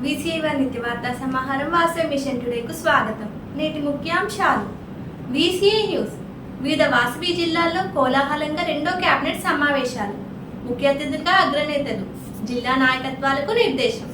విసివ నిత్యవార్త సమాహారం వాసవి మిషన్ టుడేకు స్వాగతం. నేటి ముఖ్యాంశాలు. VCI news. వివిధ వాసవి జిల్లాల్లో కోలాహలంగా రెండో కేబినెట్ సమావేశాలు. ముఖ్య అతిథులుగా అగ్రనేతలు. జిల్లా నాయకత్వాలకు నిర్దేశం.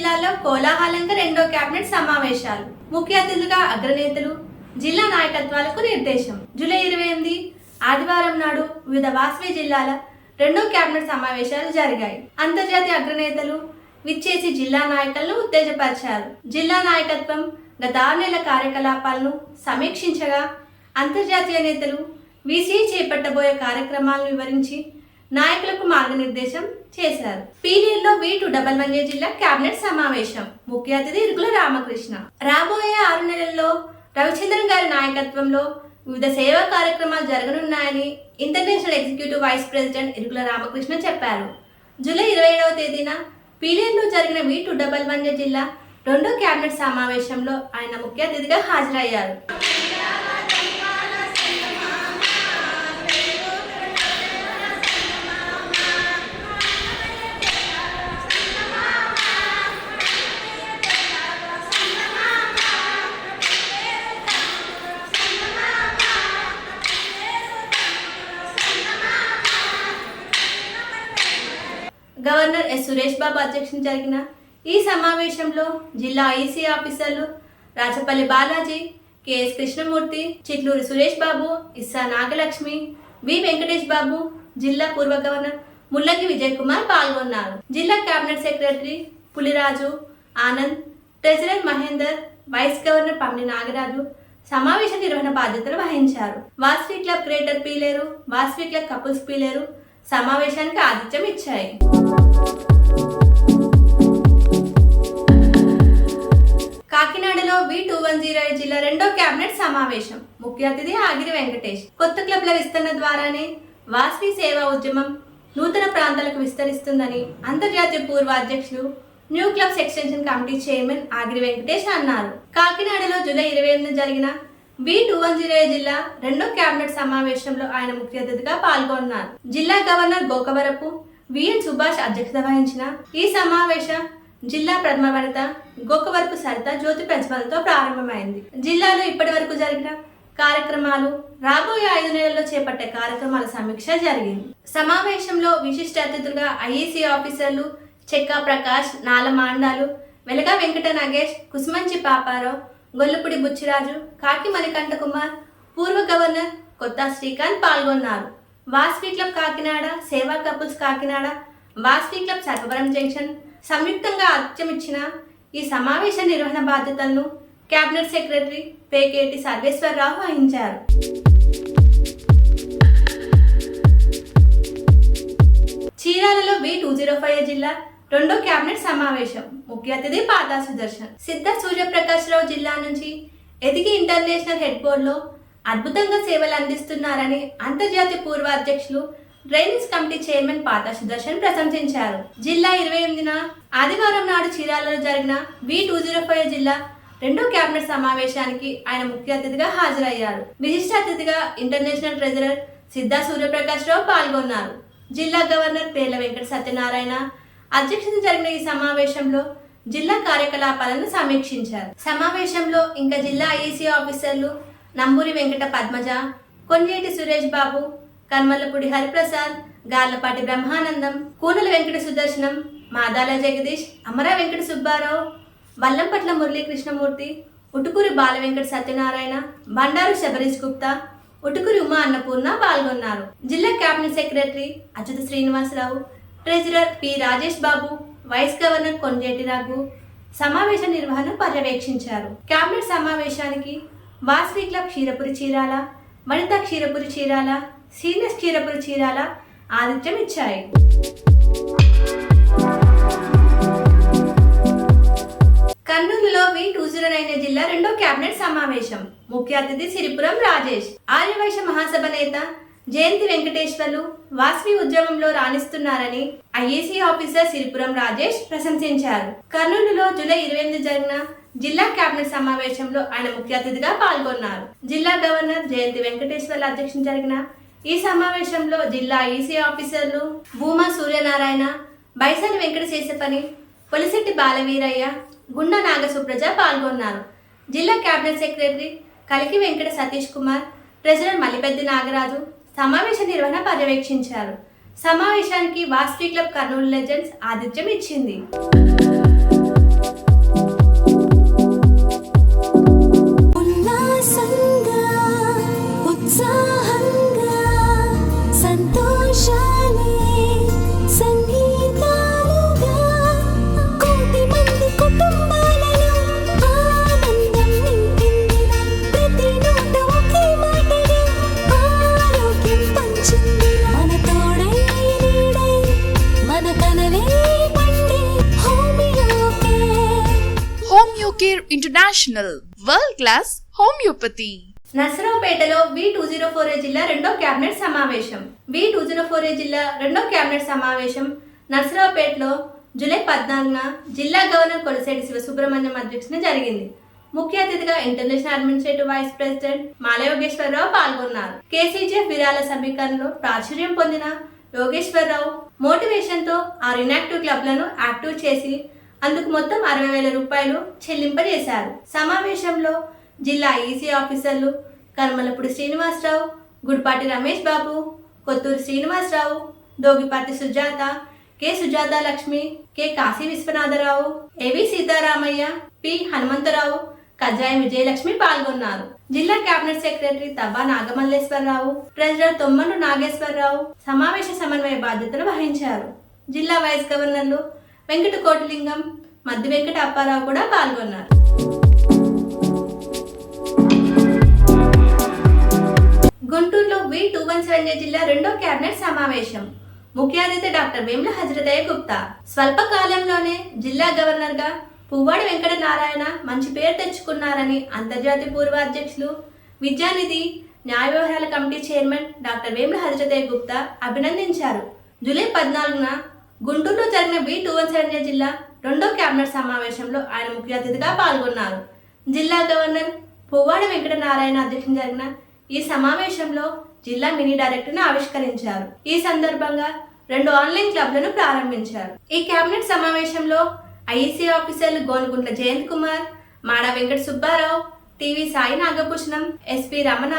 జిల్లాలో కోలాహలంగా రెండో కేబినెట్ సమావేశాలు. ముఖ్య అతిథులుగా అగ్రనేతలు జిల్లా నాయకత్వాలకు నిర్దేశం. జూలై ఇరవై ఎనిమిది ఆదివారం నాడు వివిధ వాసవి జిల్లాల రెండో కేబినెట్ సమావేశాలు జరిగాయి. అంతర్జాతీయ అగ్రనేతలు విచ్చేసి జిల్లా నాయకులను ఉత్తేజపరిచారు. జిల్లా నాయకత్వం గత ఆరు నెలల కార్యకలాపాలను సమీక్షించగా అంతర్జాతీయ నేతలు వీసీ చేపట్టబోయే కార్యక్రమాలను వివరించి నాయకులకు మార్గనిర్దేశం చేశారు. పీరియడ్లో V two double one A జిల్లా కేబినెట్ సమావేశం. ముఖ్య అతిథి ఇరుగుల రామకృష్ణ. రాబోయే ఆరు నెలల్లో రవిచంద్రన్ గారి నాయకత్వంలో వివిధ సేవా కార్యక్రమాలు జరగనున్నాయని international executive vice president Irugula Ramakrishna చెప్పారు. జూలై ఇరవై ఏడవ తేదీన పీలియన్లో జరిగిన వీ టు డబల్ వన్ జిల్లా రెండో కేబినెట్ సమావేశంలో ఆయన ముఖ్య అతిథిగా హాజరయ్యారు. గవర్నర్ ఎస్ సురేష్ బాబు అధ్యక్షం జరిగిన ఈ సమావేశంలో జిల్లా ఐసీ ఆఫీసర్లు రాచపల్లి బాలాజీ కెఎస్ కృష్ణమూర్తి చిట్లూరి సురేష్ బాబు ఇస్సా నాగలక్ష్మి వి వెంకటేష్ బాబు జిల్లా పూర్వ గవర్నర్ ముల్లంగి విజయ్ కుమార్ పాల్గొన్నారు. జిల్లా cabinet secretary Puliraju Anand treasurer Mahender vice governor Pammi Nagaraju సమావేశ నిర్వహణ బాధ్యతలు వహించారు. Vasavi club greater Peeleru Vasavi club couples Peeleru సమావేశానికి ఆతిథ్యం ఇచ్చాయి. కాకినాడలో బి టూ వన్ జీరో జిల్లా రెండో కేబినెట్ సమావేశం. ముఖ్య అతిథి ఆగిరి వెంకటేష్. కొత్త క్లబ్ల విస్తరణ ద్వారానే వాస్వి సేవా ఉద్యమం నూతన ప్రాంతాలకు విస్తరిస్తుందని అంతర్జాతీయ పూర్వ అధ్యక్షులు new clubs extension committee chairman Agiri Venkatesh అన్నారు. కాకినాడలో జూలై ఇరవై ఎనిమిది జరిగిన బి టూ వన్ జీరో జిల్లా రెండో కేబినెట్ సమావేశంలో ఆయన ముఖ్య అతిథిగా పాల్గొన్నారు. జిల్లా గవర్నర్ గోకవరపు విఎన్ సుభాష్ అధ్యక్షత వహించిన ఈ సమావేశం జిల్లా ప్రథమ వనిత గోకవరపు సరిత జ్యోతి ప్రజ్వలతో ప్రారంభమైంది. జిల్లాలో ఇప్పటి వరకు జరిగిన కార్యక్రమాలు రాబోయే ఐదు నెలల్లో చేపట్టే కార్యక్రమాల సమీక్ష జరిగింది. సమావేశంలో విశిష్ట అతిథులుగా ఐఏసీ ఆఫీసర్లు చెక్కా ప్రకాష్ నాలమాండాలు వెలగా వెంకట నాగేష్ కుసుమంచి పాపారావు గొల్లపూడి బుచ్చిరాజు కాకి మణికంఠ కుమార్ పూర్వ గవర్నర్ కొత్త శ్రీకాంత్ పాల్గొన్నారు. Vasavi club Kakinada Seva couples Kakinada Vasavi club Sarvavaram junction సంయుక్తంగా అత్యమిచ్చిన ఈ సమావేశ నిర్వహణ బాధ్యతలను కేబినెట్ సెక్రటరీ పేకేటి సర్వేశ్వరరావు వహించారు. చీరాలలో బి టూ జీరో ఫైవ్ జిల్లా రెండో కేబినెట్ సమావేశం. ముఖ్య అతిథి పాతా సుదర్శన్ సిద్ధ సూర్యప్రకాశ్రావు జిల్లా నుంచి ఎదిగి ఇంటర్నేషనల్ హెడ్ బోర్డులో అద్భుతంగా సేవలు అందిస్తున్నారని అంతర్జాతీయ పూర్వ అధ్యక్షులు డ్రైనేజ్ కమిటీ చైర్మన్ పాత సుదర్శన్ ప్రశంసించారు. జిల్లా ఇరవై ఎనిమిదిన ఆదివారం నాడు చీరాలలో జరిగిన వి టూ జీరో ఫైవ్ జిల్లా రెండో కేబినెట్ సమావేశానికి ఆయన ముఖ్య అతిథిగా హాజరయ్యారు. విశిష్ట అతిథిగా ఇంటర్నేషనల్ ట్రెజరర్ సిద్ధా సూర్యప్రకాష్ రావు పాల్గొన్నారు. జిల్లా గవర్నర్ పేర్ల వెంకట సత్యనారాయణ అధ్యక్షత జరిగిన ఈ సమావేశంలో జిల్లా కార్యకలాపాలను సమీక్షించారు. సమావేశంలో ఇంకా జిల్లా ఐఈసీ ఆఫీసర్లు నంబూరి వెంకట పద్మజ కొన్నేటి సురేష్ బాబు కన్మల్లపూడి హరిప్రసాద్ గార్లపాటి బ్రహ్మానందం కూనల వెంకట సుదర్శనం మాదాల జగదీష్ అమరా వెంకట సుబ్బారావు వల్లంపట్ల మురళీ కృష్ణమూర్తి ఉటుకూరి బాల వెంకట సత్యనారాయణ బండారు శబరీష్ గుప్తా ఉటుకూరి ఉమా అన్నపూర్ణ పాల్గొన్నారు. జిల్లా cabinet secretary Achyuta Srinivasarao treasurer P Rajesh Babu vice governor Konjeti Raghu సమావేశ నిర్వహణ పర్యవేక్షించారు. క్యాబినెట్ సమావేశానికి వాస్వి క్లబ్ క్షీరపురి చీరాల వనిత క్షీరపురి చీరాల సీనియర్స్ క్షీరపురి చీరాల ఆతిథ్యం ఇచ్చాయి. కర్నూలులో వి టూ జీరో నైన్ జిల్లా రెండో కేబినెట్ సమావేశం. ముఖ్య అతిథి సిరిపురం రాజేష్. ఆర్యవైశ్య మహాసభ నేత జయంతి వెంకటేశ్వర్లు వాస్వి ఉద్యమంలో రాణిస్తున్నారని ఐఏసీ ఆఫీసర్ సిరిపురం రాజేష్ ప్రశంసించారు. కర్నూలులో జూలై ఇరవై ఎనిమిది జరిగిన జిల్లా కేబినెట్ సమావేశంలో ఆయన ముఖ్య అతిథిగా పాల్గొన్నారు. జిల్లా గవర్నర్ జయంతి వెంకటేశ్వర్ల అధ్యక్షం జరిగిన ఈ సమావేశంలో జిల్లా ఈసీ ఆఫీసర్లు భూమా సూర్యనారాయణ బైసన్ వెంకట శేషపని పొలిశెట్టి బాలవీరయ్య గుండా నాగసుప్రజ పాల్గొన్నారు. జిల్లా cabinet secretary Kaliki Venkata Satish Kumar treasurer Mallipeddi Nagaraju సమావేశ నిర్వహణ పర్యవేక్షించారు. సమావేశానికి వాస్వి క్లబ్ కర్నూలు లెజెండ్స్ ఆతిథ్యం ఇచ్చింది. Care international world class homeopathy నర్సరావుపేటలో V two zero four A జిల్లా రెండో కేబినెట్ సమావేశం. V two zero four A జిల్లా రెండో కేబినెట్ సమావేశం నర్సరావుపేటలో జూలై పద్నాలుగున జిల్లా గవర్నర్ కొలసేటి శివసుబ్రహ్మణ్యం అధ్యక్షతన జరిగింది. ముఖ్య అతిథిగా international administrative vice president Mala Yogeswararao పాల్గొన్నారు. కేసీజీఎఫ్ విరాళ సమీకరణలో ప్రాచుర్యం పొందిన యోగేశ్వరరావు మోటివేషన్తో ఆరు ఇనాక్టివ్ క్లబ్లను యాక్టివ్ చేసి అందుకు మొత్తం అరవై వేల రూపాయలు చెల్లింపజేశారు. సమావేశంలో జిల్లా ఈసీ ఆఫీసర్లు Karmalapudi Srinivasarao Gudipati Ramesh Babu Kotturu Srinivasarao Dogipati Sujatha K Sujatha Lakshmi K Kasi Viswanatharao AV Seetharamaiah P Hanumantharao Kajjayi Vijayalakshmi పాల్గొన్నారు. జిల్లా cabinet secretary Tabba Nagamalleswararao treasurer Tommanu Nageswararao సమావేశ సమన్వయ బాధ్యతలు వహించారు. జిల్లా వైస్ గవర్నర్లు వెంకట కోటిలింగం మద్ది వెంకట అప్పారావు కూడా పాల్గొన్నారు. గుంటూరులో వి టూ వన్ సెవెన్ జిల్లా రెండో కేబినెట్ సమావేశం. ముఖ్య అతిథి డాక్టర్ వేముల హజరదయ్య గుప్తా. స్వల్ప కాలంలోనే జిల్లా గవర్నర్గా పువ్వాడి వెంకట నారాయణ మంచి పేరు తెచ్చుకున్నారని అంతర్జాతీయ పూర్వ అధ్యక్షులు విద్యానిధి న్యాయ వ్యవహారాల committee chairman doctor Vemula Hajaradayya Gupta అభినందించారు. జూలై పద్నాలుగున గుంటూరులో జరిగిన బి టూ వన్ సెవెన్ జిల్లా రెండో కేబినెట్ సమావేశంలో ఆయన ముఖ్య అతిథిగా పాల్గొన్నారు. జిల్లా గవర్నర్ పువ్వాడ వెంకట నారాయణ జరిగిన ఈ సమావేశంలో జిల్లా మినీ డైరెక్టర్ను ఆవిష్కరించారు. ఈ సందర్భంగా రెండు ఆన్లైన్ క్లబ్లను ప్రారంభించారు. ఈ కేబినెట్ సమావేశంలో ఐఈసీ ఆఫీసర్లు గోనుగుంట్ల జయంత్ కుమార్ మాడ వెంకట సుబ్బారావు టీవీ సాయి నాగభూషణం ఎస్పి రమణ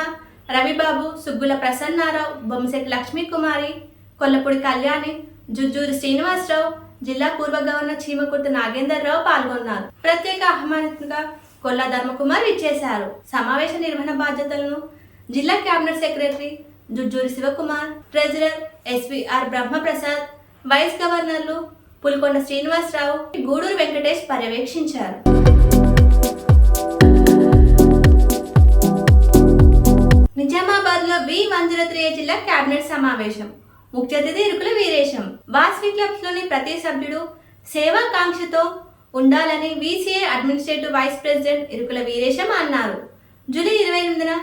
రవిబాబు సుబ్బుల ప్రసన్నారావు బొమ్మశెట్టి లక్ష్మీ కుమారి కొల్లపూడి కళ్యాణి జుజ్జూరు శ్రీనివాసరావు జిల్లా పూర్వ గవర్నర్ చీమకుర్తి నాగేందర్ రావు పాల్గొన్నారు. ప్రత్యేక ఆహ్వానితుగా కొల్లా ధర్మకుమార్ ఇచ్చేశారు సమావేశ నిర్వహణ బాధ్యతలను జిల్లా cabinet secretary Jujjuri Sivakumar treasurer SVR Brahmaprasad vice గవర్నర్లు పుల్కొండ శ్రీనివాసరావు గూడూరు వెంకటేష్ పర్యవేక్షించారు. నిజామాబాద్లో వి వన్ జిల్లా కేబినెట్ సమావేశం. ముఖ్య అతిథి ఇరుకుల వీరేశం. వాస్వి క్లబ్స్లోని ప్రతి సభ్యుడు సేవాకాంక్షతో ఉండాలని VCA administrative vice president Irukula Veeresham అన్నారు. జూలై ఇరవై ఎనిమిదిన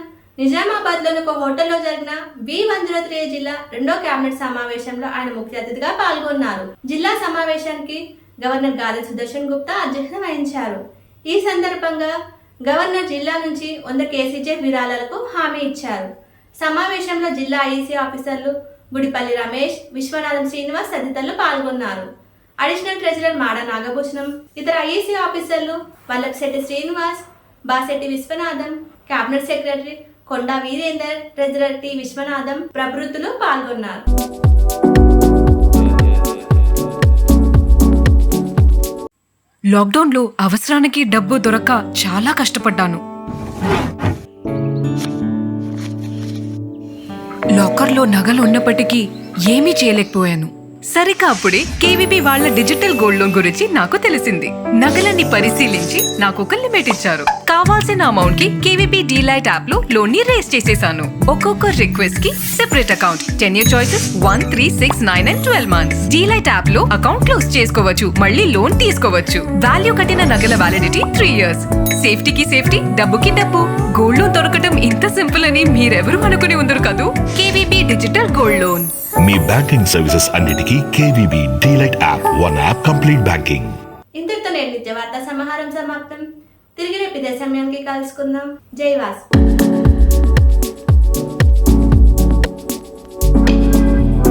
నిజామాబాద్లోని ఒక హోటల్లో జరిగిన వి వన్ జీరో త్రీ జిల్లా రెండో కేబినెట్ సమావేశంలో ఆయన ముఖ్య అతిథిగా పాల్గొన్నారు. జిల్లా సమావేశానికి గవర్నర్ గాలి సుదర్శన్ గుప్తా అధ్యక్షత వహించారు. ఈ సందర్భంగా గవర్నర్ జిల్లా నుంచి వంద కేసీజే విరాళాలకు హామీ ఇచ్చారు. సమావేశంలో జిల్లా ఐసీ ఆఫీసర్లు గుడిపల్లి రమేష్ విశ్వనాథం శ్రీనివాస్ తదితరులు పాల్గొన్నారు. అడిషనల్ ట్రెజరర్ మాడ నాగభూషణం ఇతర ఐఏసీ ఆఫీసర్లు Vallabhasetti Srinivas Basetti Viswanatham cabinet secretary Konda Virender treasurer T Viswanatham ప్రభృతులు పాల్గొన్నారు. లాక్డౌన్లో అవసరానికి డబ్బు దొరక్క చాలా కష్టపడ్డాను. లాకర్లో నగలు ఉన్నప్పటికీ ఏమీ చేయలేకపోయాను. సరిగా అప్పుడే కేవీబీ వాళ్ళ డిజిటల్ గోల్డ్ లోన్ గురించి నాకు తెలిసింది. నగలన్నీ పరిశీలించి నాకు ఒక లిమిట్ ఇచ్చారు. కావాల్సిన అమౌంట్కి కేవీబీ డీలైట్ యాప్లో లోన్ని రేస్ చేసేసాను. ఒక్కొక్క రిక్వెస్ట్కి separate account. Ten year choices one three six nine and twelve months. Delight యాప్లో అకౌంట్ క్లోజ్ చేసుకోవచ్చు మళ్ళీ లోన్ తీసుకోవచ్చు. వాల్యూ కట్టిన నగల వ్యాలిడిటీ త్రీ ఇయర్స్ సేఫ్టీకి సేఫ్టీ డబ్బుకి డబ్బు. గోల్డ్ లోన్ దొరకటం ఇంత సింపుల్ అని మీరెవరు అనుకుని ఉందరు కదూ? KVB digital gold loan. మీ బ్యాంకింగ్ సర్వీసెస్ అన్నిటికీ KVB DLite app. One app complete banking ఇంతటితో నేటి నిత్య వార్తా సమాహారం సమాప్తం. తిరిగి రేపు ఇదే సమయానికి కలుసుకుందాం. జై వాసు.